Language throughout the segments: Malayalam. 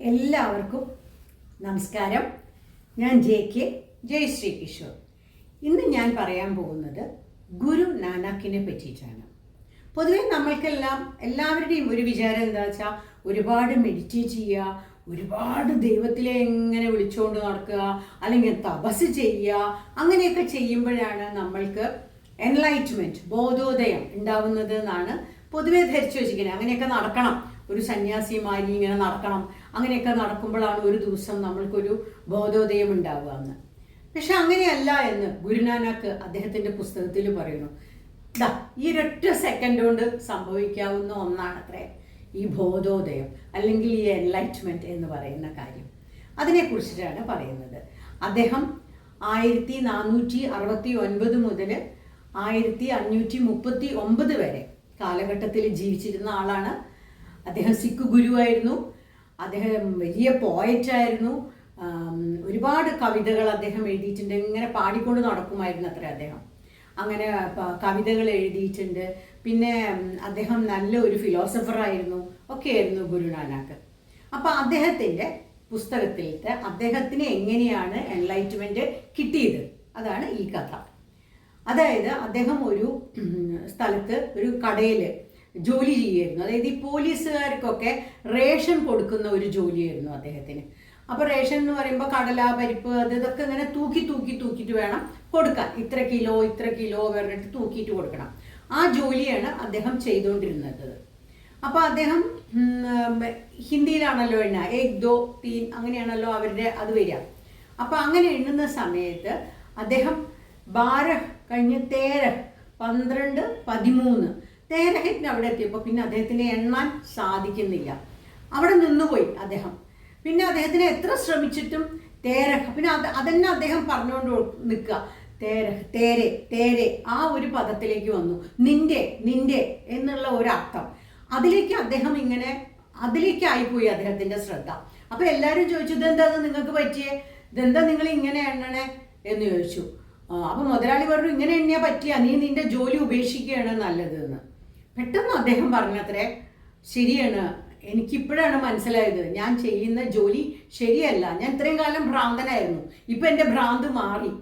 എല്ലാവർക്കും നമസ്കാരം. ഞാൻ ജെ കെ ജയ് ശ്രീ കിഷോർ. ഇന്ന് ഞാൻ പറയാൻ പോകുന്നത് ഗുരു നാനാക്കിനെ പറ്റിയിട്ടാണ്. പൊതുവെ നമ്മൾക്കെല്ലാം എല്ലാവരുടെയും ഒരു വിചാരം എന്താ വെച്ചാൽ ഒരുപാട് മെഡിറ്റേറ്റ് ചെയ്യുക ഒരുപാട് ദൈവത്തിലെ എങ്ങനെ വിളിച്ചുകൊണ്ട് നടക്കുക അല്ലെങ്കിൽ തപസ് ചെയ്യുക അങ്ങനെയൊക്കെ ചെയ്യുമ്പോഴാണ് നമ്മൾക്ക് എൻലൈറ്റ്മെന്റ് ബോധോദയം ഉണ്ടാവുന്നത് എന്നാണ് പൊതുവെ ധരിച്ചു വെച്ചിരിക്കുന്നത്. അങ്ങനെയൊക്കെ നടക്കണം. ഒരു സന്യാസിമാരി ഇങ്ങനെ നടക്കണം. അങ്ങനെയൊക്കെ നടക്കുമ്പോഴാണ് ഒരു ദിവസം നമ്മൾക്കൊരു ബോധോദയം ഉണ്ടാവുക എന്ന്. പക്ഷെ അങ്ങനെയല്ല എന്ന് ഗുരുനാനാക്ക് അദ്ദേഹത്തിന്റെ പുസ്തകത്തിൽ പറയുന്നു. ദാ ഈ ഒരൊറ്റ സെക്കൻഡ് കൊണ്ട് സംഭവിക്കാവുന്ന ഒന്നാണത്രേ ഈ ബോധോദയം അല്ലെങ്കിൽ ഈ എൻലൈറ്റ്മെന്റ് എന്ന് പറയുന്ന കാര്യം. അതിനെക്കുറിച്ചിട്ടാണ് പറയുന്നത്. അദ്ദേഹം ആയിരത്തി നാനൂറ്റി അറുപത്തി ഒൻപത് മുതൽ ആയിരത്തി അഞ്ഞൂറ്റി മുപ്പത്തി ഒമ്പത് വരെ കാലഘട്ടത്തിൽ ജീവിച്ചിരുന്ന ആളാണ് അദ്ദേഹം സിഖ് ഗുരുവായിരുന്നു. അദ്ദേഹം വലിയ പോയറ്റായിരുന്നു ഒരുപാട് കവിതകൾ അദ്ദേഹം എഴുതിയിട്ടുണ്ട്. ഇങ്ങനെ പാടിക്കൊണ്ട് നടക്കുമായിരുന്നു അത്ര അദ്ദേഹം. അങ്ങനെ കവിതകൾ എഴുതിയിട്ടുണ്ട്. പിന്നെ അദ്ദേഹം നല്ല ഒരു ഫിലോസഫറായിരുന്നു ഒക്കെയായിരുന്നു ഗുരുനാനാക്ക്. അപ്പോൾ അദ്ദേഹത്തിന്റെ പുസ്തകത്തിലത്തെ അദ്ദേഹത്തിന് എങ്ങനെയാണ് എൻലൈറ്റ്മെന്റ് കിട്ടിയത്? അതാണ് ഈ കഥ. അതായത് അദ്ദേഹം ഒരു സ്ഥലത്ത് ഒരു കടയിൽ ജോലി ചെയ്യുമായിരുന്നു അതായത് ഈ പോലീസുകാർക്കൊക്കെ റേഷൻ കൊടുക്കുന്ന ഒരു ജോലിയായിരുന്നു അദ്ദേഹത്തിന്. അപ്പോൾ റേഷൻ എന്ന് പറയുമ്പോൾ കടല പരിപ്പ് അത് ഇതൊക്കെ ഇങ്ങനെ തൂക്കി തൂക്കി തൂക്കിയിട്ട് വേണം കൊടുക്കാൻ. ഇത്ര കിലോ ഇത്ര കിലോ പറഞ്ഞിട്ട് തൂക്കിയിട്ട് കൊടുക്കണം. ആ ജോലിയാണ് അദ്ദേഹം ചെയ്തുകൊണ്ടിരുന്നത്. അപ്പോൾ അദ്ദേഹം ഹിന്ദിയിലാണല്ലോ എണ്ണ ഏക് ദോ തീൻ അങ്ങനെയാണല്ലോ അവരുടെ അത് വരിക. അപ്പോൾ അങ്ങനെ എണ്ണുന്ന സമയത്ത് അദ്ദേഹം ബാര കഴിഞ്ഞ് തേര പന്ത്രണ്ട് പതിമൂന്ന് തേരഹത്തിന് അവിടെ എത്തിയപ്പോൾ പിന്നെ അദ്ദേഹത്തിന് എണ്ണാൻ സാധിക്കുന്നില്ല. അവിടെ നിന്നുപോയി അദ്ദേഹം. പിന്നെ അദ്ദേഹത്തിന് എത്ര ശ്രമിച്ചിട്ടും തേരഹ പിന്നെ അത് അതന്നെ അദ്ദേഹം പറഞ്ഞുകൊണ്ട് നിൽക്കുക തേര തേരെ തേരെ ആ ഒരു പദത്തിലേക്ക് വന്നു. നിന്റെ നിന്റെ എന്നുള്ള ഒരർത്ഥം. അതിലേക്ക് അദ്ദേഹം ഇങ്ങനെ അതിലേക്കായിപ്പോയി അദ്ദേഹത്തിന്റെ ശ്രദ്ധ. അപ്പോൾ എല്ലാവരും ചോദിച്ചു ഇതെന്താന്ന് നിങ്ങൾക്ക് പറ്റിയേ? ഇതെന്താ നിങ്ങൾ ഇങ്ങനെ എണ്ണണേ? എന്ന് ചോദിച്ചു. അപ്പോൾ അപ്പൊ മുതലാളി പറഞ്ഞു ഇങ്ങനെ എണ്ണിയാൽ പറ്റിയ നീ നിന്റെ ജോലി ഉപേക്ഷിക്കുകയാണ് നല്ലത് എന്ന് പെട്ടെന്ന് അദ്ദേഹം പറഞ്ഞത്രേ ശരിയാണ്. എനിക്കിപ്പോഴാണ് മനസ്സിലായത്. ഞാൻ ചെയ്യുന്ന ജോലി ശരിയല്ല. ഞാൻ ഇത്രയും കാലം ഭ്രാന്തനായിരുന്നു. ഇപ്പൊ എന്റെ ഭ്രാന്ത് മാറി.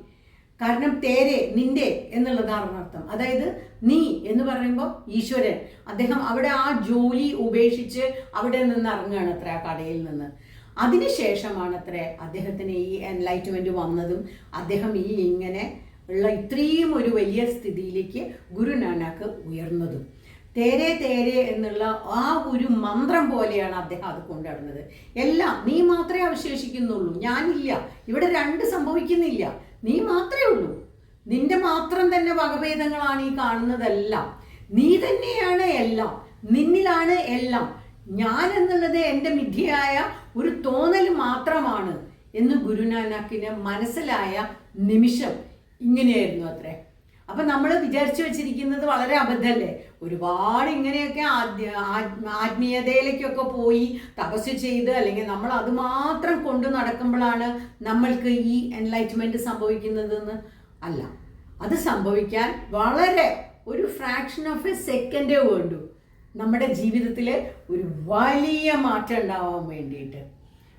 കാരണം തേരെ നിന്റെ എന്നുള്ളതാണ് അർത്ഥം അതായത് നീ എന്ന് പറയുമ്പോൾ ഈശ്വരൻ. അദ്ദേഹം അവിടെ ആ ജോലി ഉപേക്ഷിച്ച് അവിടെ നിന്ന് ഇറങ്ങുകയാണ് അത്ര ആ കടയിൽ നിന്ന്. അതിനുശേഷമാണ് അത്ര അദ്ദേഹത്തിന് ഈ എൻലൈറ്റ്മെന്റ് വന്നതും അദ്ദേഹം ഈ ഇങ്ങനെ ഉള്ള ഇത്രയും ഒരു വലിയ സ്ഥിതിയിലേക്ക് ഗുരു നാനാക്ക് ഉയർന്നതും. തേരെ തേരെ എന്നുള്ള ആ ഒരു മന്ത്രം പോലെയാണ് അദ്ദേഹം അത് കൊണ്ടുവരുന്നത് എല്ലാം നീ മാത്രമേ അവശേഷിക്കുന്നുള്ളൂ. ഞാനില്ല. ഇവിടെ രണ്ട് സംഭവിക്കുന്നില്ല. നീ മാത്രമേ ഉള്ളൂ. നിന്റെ മാത്രം തന്നെ വകഭേദങ്ങളാണ് ഈ കാണുന്നതെല്ലാം. നീ തന്നെയാണ് എല്ലാം. നിന്നിലാണ് എല്ലാം. ഞാൻ എന്നുള്ളത് എന്റെ മിഥ്യയായ ഒരു തോന്നൽ മാത്രമാണ് എന്ന് ഗുരുനാനാക്കിന് മനസ്സിലായ നിമിഷം ഇങ്ങനെയായിരുന്നു അത്രേ. അപ്പൊ നമ്മൾ വിചാരിച്ചു വെച്ചിരിക്കുന്നത് വളരെ അബദ്ധമല്ലേ ഒരുപാട് ഇങ്ങനെയൊക്കെ ആത്മീയതയിലേക്കൊക്കെ പോയി തപസ് ചെയ്ത് അല്ലെങ്കിൽ നമ്മൾ അത് മാത്രം കൊണ്ടു നടക്കുമ്പോഴാണ് നമ്മൾക്ക് ഈ എൻലൈറ്റ്മെന്റ് സംഭവിക്കുന്നതെന്ന്? അല്ല. അത് സംഭവിക്കാൻ വളരെ ഒരു ഫ്രാക്ഷൻ ഓഫ് എ സെക്കൻഡേ വേണ്ടു. നമ്മുടെ ജീവിതത്തിൽ ഒരു വലിയ മാറ്റം ഉണ്ടാവാൻ വേണ്ടിയിട്ട്.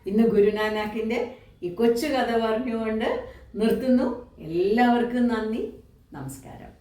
ഇന്ന് ഗുരുനാനാക്കിന്റെ ഈ കൊച്ചു കഥ പറഞ്ഞുകൊണ്ട് നിർത്തുന്നു. എല്ലാവർക്കും നന്ദി. നമസ്കാരം.